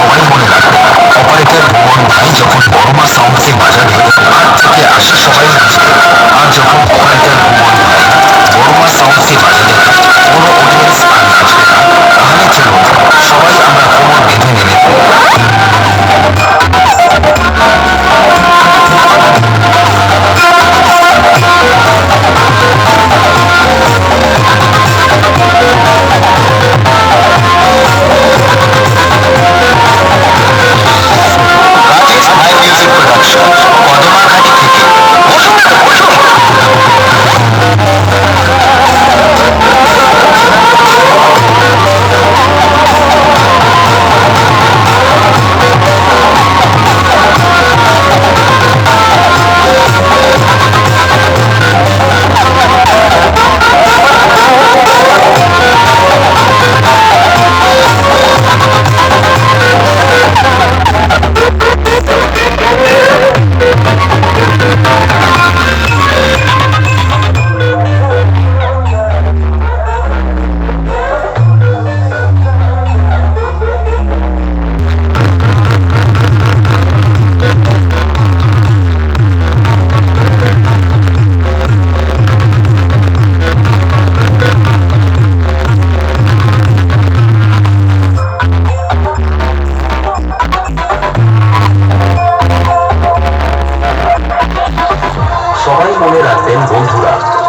সবাই মনে রাখবে অপারেটর ভুবন ভাই যখন বড়মা সাউন্ডসে বাজাবে তার থেকে আসা সবাই নাচবে। Oh. মনে রাখবেন বন্ধুরা।